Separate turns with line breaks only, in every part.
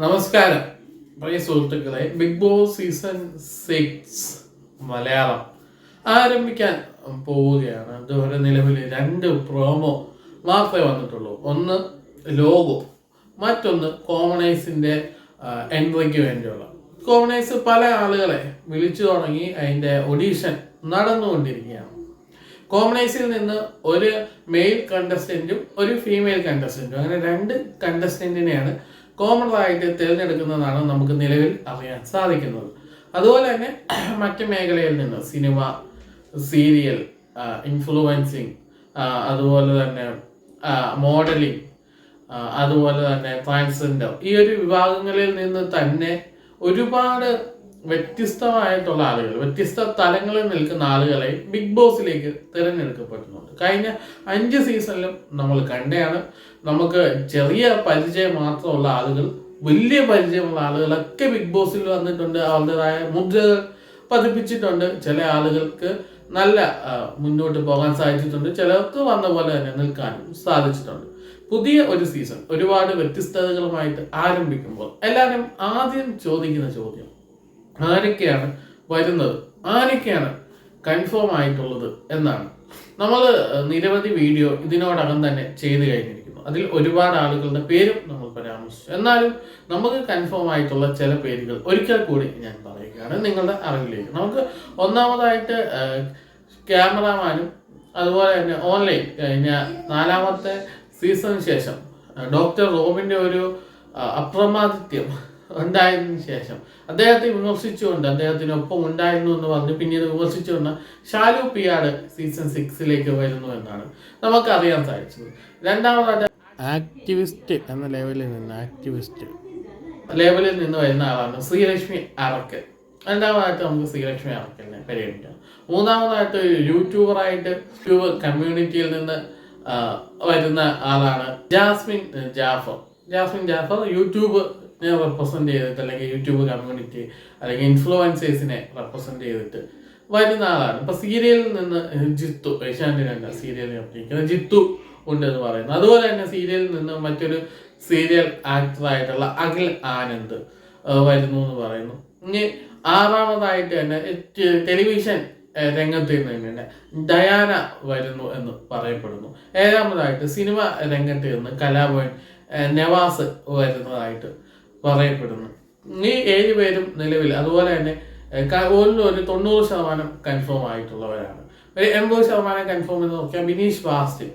നമസ്കാരം. പ്രിയ സുഹൃത്തുക്കളെ Bigg Boss season six Malayalam ആരംഭിക്കാൻ പോവുകയാണ്. ഇതുവരെ നിലവിൽ രണ്ട് പ്രോമോ മാത്രമേ വന്നിട്ടുള്ളൂ. ഒന്ന് ലോഗോ മറ്റൊന്ന് കോമണൈസിന്റെ എൻട്രിക്ക് വേണ്ടിയുള്ള. കോമണൈസ് പല ആളുകളെ വിളിച്ചു തുടങ്ങി അതിന്റെ ഒഡീഷൻ നടന്നുകൊണ്ടിരിക്കുകയാണ്. കോമണൈസിൽ നിന്ന് ഒരു മെയിൽ കണ്ടസ്റ്റന്റും ഒരു ഫീമെയിൽ കണ്ടസ്റ്റന്റും അങ്ങനെ രണ്ട് കണ്ടസ്റ്റന്റിനെയാണ് ആയിട്ട് തിരഞ്ഞെടുക്കുന്നതാണ് നമുക്ക് നിലവിൽ അറിയാൻ സാധിക്കുന്നത്. അതുപോലെ തന്നെ മറ്റ് മേഖലയിൽ നിന്ന് സിനിമ സീരിയൽ ഇൻഫ്ലുവൻസിങ് അതുപോലെ തന്നെ മോഡലിംഗ് അതുപോലെ തന്നെ ട്രാൻസ്ജെൻഡർ ഈ ഒരു വിഭാഗങ്ങളിൽ നിന്ന് തന്നെ ഒരുപാട് വ്യത്യസ്തമായിട്ടുള്ള ആളുകൾ വ്യത്യസ്ത തലങ്ങളിൽ നിൽക്കുന്ന ആളുകളെ ബിഗ് ബോസിലേക്ക് തിരഞ്ഞെടുക്കപ്പെടുന്നുണ്ട് കഴിഞ്ഞ അഞ്ച് സീസണിലും നമ്മൾ കണ്ടയാണ് നമുക്ക് ചെറിയ പരിചയം മാത്രമുള്ള ആളുകൾ വലിയ പരിചയമുള്ള ആളുകളൊക്കെ ബിഗ് ബോസിൽ വന്നിട്ടുണ്ട്. അവരുടേതായ മുദ്രകൾ പതിപ്പിച്ചിട്ടുണ്ട്. ചില ആളുകൾക്ക് നല്ല മുന്നോട്ട് പോകാൻ സാധിച്ചിട്ടുണ്ട്. ചിലർക്ക് വന്ന പോലെ തന്നെ നിൽക്കാനും സാധിച്ചിട്ടുണ്ട്. പുതിയ ഒരു സീസൺ ഒരുപാട് വ്യത്യസ്തതകളുമായിട്ട് ആരംഭിക്കുമ്പോൾ എല്ലാവരും ആദ്യം ചോദിക്കുന്ന ചോദ്യം ആരൊക്കെയാണ് വരുന്നത്. ആരൊക്കെയാണ് കൺഫേം ആയിട്ടുള്ളത് എന്നാണ്. നമ്മൾ നിരവധി വീഡിയോ ഇതിനോടകം തന്നെ ചെയ്തു കഴിഞ്ഞിരിക്കുന്നു. അതിൽ ഒരുപാട് ആളുകളുടെ പേരും നമ്മൾ പരാമർശിച്ചു. എന്നാലും നമുക്ക് കൺഫേം ആയിട്ടുള്ള ചില പേരുകൾ ഒരിക്കൽ കൂടി ഞാൻ പറയുകയാണ്. നിങ്ങളുടെ അറിവിലേക്ക്. നമുക്ക് ഒന്നാമതായിട്ട് ക്യാമറാമാനും അതുപോലെ തന്നെ ഓൺലൈൻ കഴിഞ്ഞ നാലാമത്തെ സീസണിന് ശേഷം ഡോക്ടർ റോബിന്റെ ഒരു അപ്രമാദിത്യം ഉണ്ടായതിനു ശേഷം. അദ്ദേഹത്തെ വിമർശിച്ചുകൊണ്ട് അദ്ദേഹത്തിനൊപ്പം ഉണ്ടായിരുന്നു എന്ന് പറഞ്ഞ് പിന്നീട് വിമർശിച്ചുകൊണ്ട് ഷാലു പിയാട് സീസൺ സിക്സിലേക്ക് വരുന്നു എന്നാണ് നമുക്ക് അറിയാൻ സാധിച്ചത് രണ്ടാമതായിട്ട് ആക്ടിവിസ്റ്റ് എന്ന ലെവലിൽ നിന്ന് ആക്ടിവിസ്റ്റ്. ലെവലിൽ നിന്ന് വരുന്ന ആളാണ് ശ്രീലക്ഷ്മി അറക്കൽ. രണ്ടാമതായിട്ട് നമുക്ക് ശ്രീലക്ഷ്മി അറക്കലിനെ പരിഗണിക്കാം. മൂന്നാമതായിട്ട് യൂട്യൂബറായിട്ട് യൂട്യൂബ് കമ്മ്യൂണിറ്റിയിൽ നിന്ന് വരുന്ന ആളാണ് Jasmine Jaffar. Jasmine Jaffar YouTube represent ചെയ്തിട്ട് അല്ലെങ്കിൽ യൂട്യൂബ് കമ്മ്യൂണിറ്റി അല്ലെങ്കിൽ ഇൻഫ്ലുവൻസേഴ്സിനെ റെപ്രസെന്റ് ചെയ്തിട്ട് വരുന്ന ആളാണ്. ഇപ്പൊ സീരിയലിൽ നിന്ന് ജിത്തു രണ്ട് സീരിയലിൽ അഭിനയിക്കുന്ന ജിത്തു ഉണ്ട് എന്ന് പറയുന്നു. അതുപോലെ തന്നെ സീരിയലിൽ നിന്ന് മറ്റൊരു സീരിയൽ ആക്ടറായിട്ടുള്ള അഖിൽ ആനന്ദ് വരുന്നു എന്ന് പറയുന്നു. ഇനി ആറാമതായിട്ട് തന്നെ ടെലിവിഷൻ രംഗത്ത് നിന്ന് തന്നെ ഡയാന വരുന്നു എന്ന് പറയപ്പെടുന്നു. ഏഴാമതായിട്ട് സിനിമ രംഗത്ത് നിന്ന് കലാഭവൻ നവാസ് വരുന്നതായിട്ട് പറയപ്പെടുന്നു. ഈ ഏഴ് പേരും നിലവിൽ അതുപോലെ തന്നെ ഓരോ ഒരു ഒരു തൊണ്ണൂറ് ശതമാനം കൺഫേം ആയിട്ടുള്ളവരാണ്. ഒരു എൺപത് ശതമാനം കൺഫേം എന്ന് നോക്കിയാൽ ബിനീഷ് ബാസ്റ്റിൻ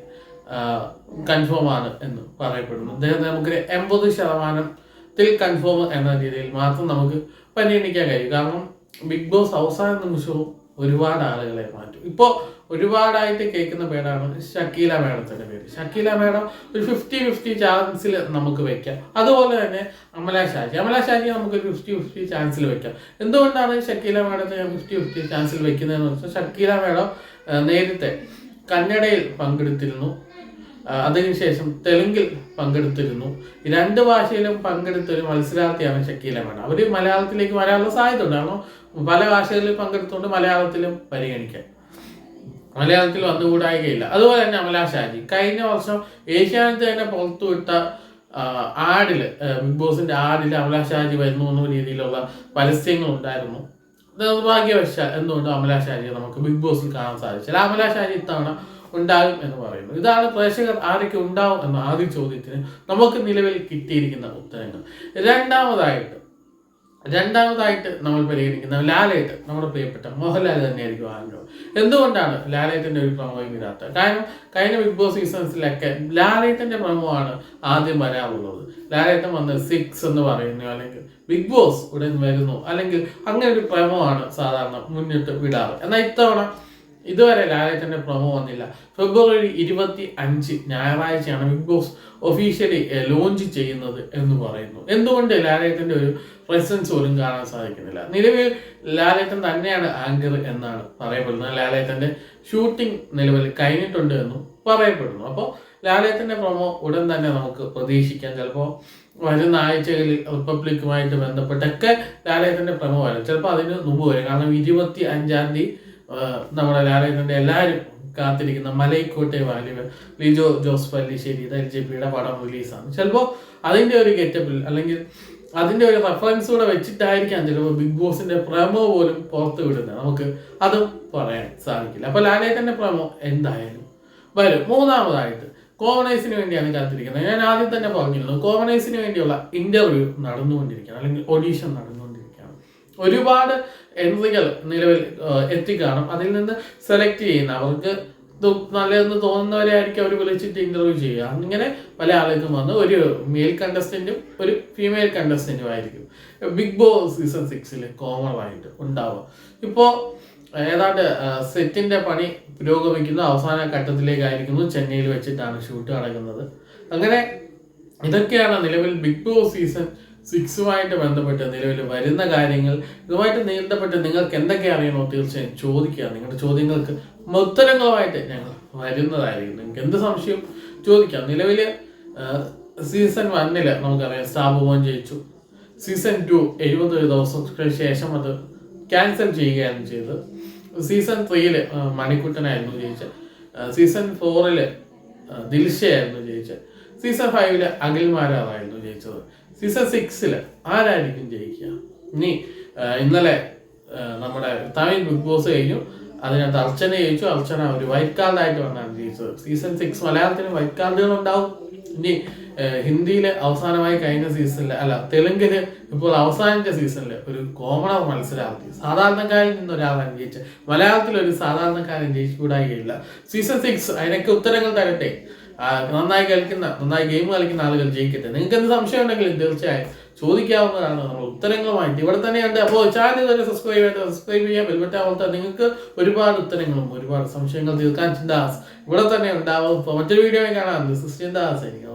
കൺഫേം ആണ് എന്ന് പറയപ്പെടുന്നു. അദ്ദേഹം നമുക്ക് എൺപത് ശതമാനത്തിൽ കൺഫേം എന്ന രീതിയിൽ മാത്രം നമുക്ക് പരിഗണിക്കാൻ കഴിയും. കാരണം ബിഗ് ബോസ് അവസാന നിമിഷവും ഒരുപാട് ആളുകളെ മാറ്റും. ഇപ്പോൾ ഒരുപാടായിട്ട് കേൾക്കുന്ന പേരാണ് ഷക്കീല മേഡത്തിന്റെ പേര്. ഷക്കീല മേഡം ഒരു ഫിഫ്റ്റി ഫിഫ്റ്റി ചാൻസിൽ നമുക്ക് വെക്കാം. അതുപോലെ തന്നെ അമല ഷാജി. അമല ഷാജി നമുക്ക് ഒരു ഫിഫ്റ്റി ഫിഫ്റ്റി ചാൻസിൽ വെക്കാം. എന്തുകൊണ്ടാണ് ഷക്കീല മേഡത്തെ ഫിഫ്റ്റി ഫിഫ്റ്റി ചാൻസിൽ വെക്കുന്നതെന്ന് വെച്ചാൽ ഷക്കീല മേഡം നേരത്തെ കന്നഡയിൽ പങ്കെടുത്തിരുന്നു. അതിനുശേഷം തെലുങ്കിൽ പങ്കെടുത്തിരുന്നു. രണ്ട് ഭാഷയിലും പങ്കെടുത്ത ഒരു മത്സരാർത്ഥിയാണ് ഷക്കീല മേഡം. അവർ മലയാളത്തിലേക്ക് വരാനുള്ള സാധ്യത ഉണ്ട് കാരണം പല ഭാഷകളിൽ പങ്കെടുത്തുകൊണ്ട് മലയാളത്തിലും പരിഗണിക്കാം. മലയാളത്തിൽ വന്നുകൂടായികയില്ല. അതുപോലെ തന്നെ അമല ഷാജി. കഴിഞ്ഞ വർഷം ഏഷ്യാനെറ്റ് തന്നെ പുറത്തുവിട്ട ആടിൽ ബിഗ് ബോസിന്റെ ആടിൽ അമല ഷാജി വരുന്നു എന്ന രീതിയിലുള്ള പരസ്യങ്ങൾ ഉണ്ടായിരുന്നു. നിർഭാഗ്യവശാൽ എന്തുകൊണ്ട് അമല ഷാജിയെ നമുക്ക് ബിഗ് ബോസിൽ കാണാൻ സാധിച്ചില്ല. അമല ഷാജി ഇത്തവണ ഉണ്ടാകും എന്ന് പറയുന്നു. ഇതാണ് പ്രേക്ഷകർ ആരൊക്കെ ഉണ്ടാവും എന്ന ആദ്യ ചോദ്യത്തിന് നമുക്ക് നിലവിൽ കിട്ടിയിരിക്കുന്ന ഉത്തരങ്ങൾ. രണ്ടാമതായിട്ട് രണ്ടാമതായിട്ട് നമ്മൾ പരിഗണിക്കുന്ന ലാലേട്ട് നമ്മുടെ പ്രിയപ്പെട്ട മോഹൻലാൽ തന്നെയായിരിക്കും ആലോ എന്തുകൊണ്ടാണ് ലാലേട്ടന്റെ ഒരു പ്രമോയും ഇതിനകത്ത് കാരണം കഴിഞ്ഞ ബിഗ് ബോസ് സീസൺസിലൊക്കെ ലാലേട്ടന്റെ പ്രമോ ആണ് ആദ്യം വരാറുള്ളത്. ലാലേട്ടൻ വന്ന് സിക്സ് എന്ന് പറയുന്നു അല്ലെങ്കിൽ ബിഗ് ബോസ് ഉടൻ വരുന്നു അല്ലെങ്കിൽ അങ്ങനെ ഒരു പ്രമോ ആണ് സാധാരണ മുന്നിട്ട് വിടാറ്. എന്നാൽ ഇത്തവണ ഇതുവരെ ലാലേട്ടന്റെ പ്രൊമോ വന്നില്ല. ഫെബ്രുവരി ഇരുപത്തി അഞ്ച് ഞായറാഴ്ചയാണ് ബിഗ് ബോസ് ഒഫീഷ്യലി ലോഞ്ച് ചെയ്യുന്നത് എന്ന് പറയുന്നു. എന്തുകൊണ്ട് ലാലേട്ടന്റെ ഒരു പ്രസൻസ് പോലും കാണാൻ സാധിക്കുന്നില്ല? നിലവിൽ ലാലേട്ടൻ തന്നെയാണ് ആങ്കർ എന്നാണ് പറയപ്പെടുന്നത്. ലാലേട്ടന്റെ ഷൂട്ടിംഗ് നിലവിൽ കഴിഞ്ഞിട്ടുണ്ട് എന്നും പറയപ്പെടുന്നു. അപ്പോൾ ലാലേട്ടന്റെ പ്രൊമോ ഉടൻ തന്നെ നമുക്ക് പ്രതീക്ഷിക്കാം. ചിലപ്പോൾ വരുന്ന ആഴ്ചകളിൽ റിപ്പബ്ലിക്കുമായിട്ട് ബന്ധപ്പെട്ടൊക്കെ ലാലേട്ടന്റെ പ്രൊമോ വരും. ചിലപ്പോൾ അതിന് മുമ്പ് വരും. കാരണം ഇരുപത്തി അഞ്ചാം തീയതി നമ്മുടെ ലാലേട്ടന്റെ എല്ലാവരും കാത്തിരിക്കുന്ന മലൈക്കോട്ടെ വാലിബ് ലിജോ ജോസ് പല്ലിശ്ശേരി ഇത് എൽ ജെ പിയുടെ പടം റിലീസാണ്. ചിലപ്പോൾ അതിന്റെ ഒരു ഗെറ്റപ്പിൽ അല്ലെങ്കിൽ അതിന്റെ ഒരു റെഫറൻസ് കൂടെ വെച്ചിട്ടായിരിക്കാം ചിലപ്പോൾ ബിഗ് ബോസിന്റെ പ്രമോ പോലും പുറത്ത് വിടുന്നത്. നമുക്ക് അതും പറയാൻ സാധിക്കില്ല. അപ്പോൾ ലാലേട്ടന്റെ പ്രമോ എന്തായാലും വരും. മൂന്നാമതായിട്ട് കോമണേഴ്സിന് വേണ്ടിയാണ് കാത്തിരിക്കുന്നത്. ഞാൻ ആദ്യം തന്നെ പറഞ്ഞിരുന്നു കോമണേഴ്സിന് വേണ്ടിയുള്ള ഇന്റർവ്യൂ നടന്നുകൊണ്ടിരിക്കുകയാണ് അല്ലെങ്കിൽ ഓഡീഷൻ നടന്നുകൊണ്ടിരിക്കുകയാണ്. ഒരുപാട് എൻട്രികൾ നിലവിൽ എത്തിക്കാണും. അതിൽ നിന്ന് സെലക്ട് ചെയ്യുന്ന അവർക്ക് നല്ലതെന്ന് തോന്നുന്നവരെ ആയിരിക്കും അവർ വിളിച്ചിട്ട് ഇന്റർവ്യൂ ചെയ്യുക. അങ്ങനെ പല ആളുകൾക്കും വന്ന് ഒരു മെയിൽ കണ്ടസ്റ്റന്റും ഒരു ഫീമെയിൽ കണ്ടസ്റ്റന്റും ആയിരിക്കും. ബിഗ് ബോസ് സീസൺ സിക്സിൽ കോമണായിട്ട് ഉണ്ടാവുക. ഇപ്പോൾ ഏതാണ്ട് സെറ്റിന്റെ പണി പുരോഗമിക്കുന്ന. അവസാന ഘട്ടത്തിലേക്കായിരിക്കുന്നു. ചെന്നൈയിൽ വെച്ചിട്ടാണ് ഷൂട്ട് നടക്കുന്നത്. അങ്ങനെ ഇതൊക്കെയാണ് നിലവിൽ ബിഗ് ബോസ് സീസൺ സിക്സുമായിട്ട് ബന്ധപ്പെട്ട് നിലവിൽ വരുന്ന കാര്യങ്ങൾ ഇതുമായിട്ട് ബന്ധപ്പെട്ട് നിങ്ങൾക്ക് എന്തൊക്കെ അറിയണോ തീർച്ചയായും ചോദിക്കുക. നിങ്ങളുടെ ചോദ്യങ്ങൾക്ക് ഉത്തരങ്ങളുമായിട്ട് ഞങ്ങൾ വരുന്നതായിരിക്കും. നിങ്ങൾക്ക് എന്ത് സംശയം ചോദിക്കാം. നിലവിൽ സീസൺ വണ്ണിൽ നമുക്കറിയാം സ്റ്റാബ് മോൻ ജയിച്ചു. സീസൺ ടു എഴുപത് ദിവസത്തിന് ശേഷം അത് ക്യാൻസൽ ചെയ്യുകയാണ് ചെയ്തത്. സീസൺ ത്രീയിൽ മണിക്കുട്ടനായിരുന്നു ജയിച്ചത്. സീസൺ ഫോറിൽ ദിൽഷയായിരുന്നു ജയിച്ചത്. സീസൺ ഫൈവിൽ അഖിൽമാരാറായിരുന്നു ജയിച്ചത്. സീസൺ സിക്സിൽ ആരായിരിക്കും ജയിക്കുക? ഇനി ഇന്നലെ നമ്മുടെ തമിഴ് ബിഗ് ബോസ് കഴിഞ്ഞു. അതിനകത്ത് അർച്ചന ജയിച്ചു. അർച്ചന ഒരു വൈറ്റ് കാർഡായിട്ട് വന്നാണ് ജയിച്ചത്. സീസൺ സിക്സ് മലയാളത്തിന് വൈറ്റ് കാർഡുകൾ ഉണ്ടാവും ഇനി ഹിന്ദിയിൽ അവസാനമായി കഴിഞ്ഞ സീസണിൽ അല്ല തെലുങ്കിൽ ഇപ്പോൾ അവസാനിച്ച സീസണിൽ ഒരു കോമണർ മത്സരാർത്ഥി സാധാരണക്കാരിൽ നിന്ന് ഒരാളാണ് ജയിച്ചത് മലയാളത്തിൽ ഒരു സാധാരണക്കാരൻ ജയിച്ചുകൂടായില്ല. സീസൺ സിക്സ് അതിനൊക്കെ ഉത്തരങ്ങൾ തരട്ടെ? നന്നായി കളിക്കുന്ന നന്നായി ഗെയിം കളിക്കുന്ന ആളുകൾ ജയിക്കട്ടെ. നിങ്ങൾക്ക് എന്ത് സംശയം ഉണ്ടെങ്കിലും തീർച്ചയായും ചോദിക്കാവുന്നതാണ് നമ്മൾ ഉത്തരങ്ങളുമായിട്ട്. ഇവിടെ തന്നെയുണ്ട്. അപ്പോൾ ചാനൽ തന്നെ സബ്സ്ക്രൈബ് ചെയ്ത് സബ്സ്ക്രൈബ് ചെയ്യാൻ ബെൽബറ്റാവാത്ത നിങ്ങൾക്ക് ഒരുപാട് ഉത്തരങ്ങളും ഒരുപാട് സംശയങ്ങൾ തീർക്കാൻ ചിന്താസ് ഇവിടെ തന്നെ ഉണ്ടാവും മറ്റൊരു വീഡിയോ കാണാം. ചിന്താസ് എനിക്ക്